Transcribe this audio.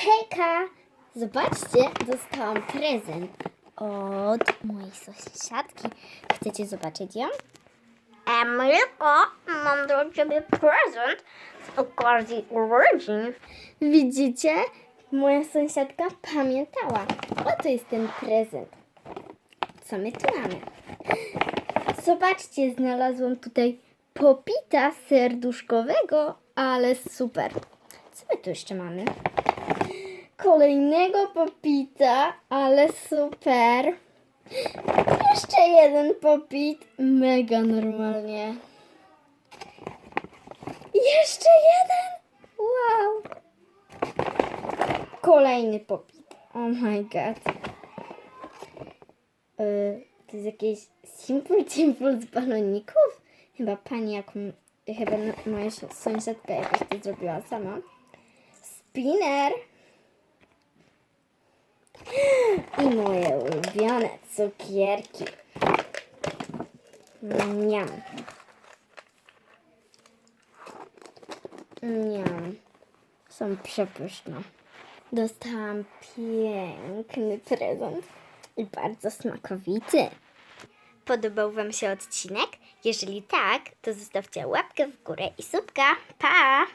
Hejka! Zobaczcie, dostałam prezent od mojej sąsiadki. Chcecie zobaczyć ją? Emilko, mam dla ciebie prezent z okazji urodzin. Widzicie? Moja sąsiadka pamiętała. Oto jest ten prezent. Co my tu mamy? Zobaczcie, znalazłam tutaj popita serduszkowego, ale super. Co my tu jeszcze mamy? Kolejnego popita, ale super. Jeszcze jeden popit, mega normalnie. Jeszcze jeden! Wow! Kolejny popit. Oh my god. Y, to jest jakieś simple simple z baloników? Chyba pani jaką, chyba moja si- sąsiadka jakoś to zrobiła sama. Spinner. I moje ulubione cukierki. Niam. Niam. Są przepyszne. Dostałam piękny prezent i bardzo smakowity. Podobał Wam się odcinek? Jeżeli tak, to zostawcie łapkę w górę i subka. Pa!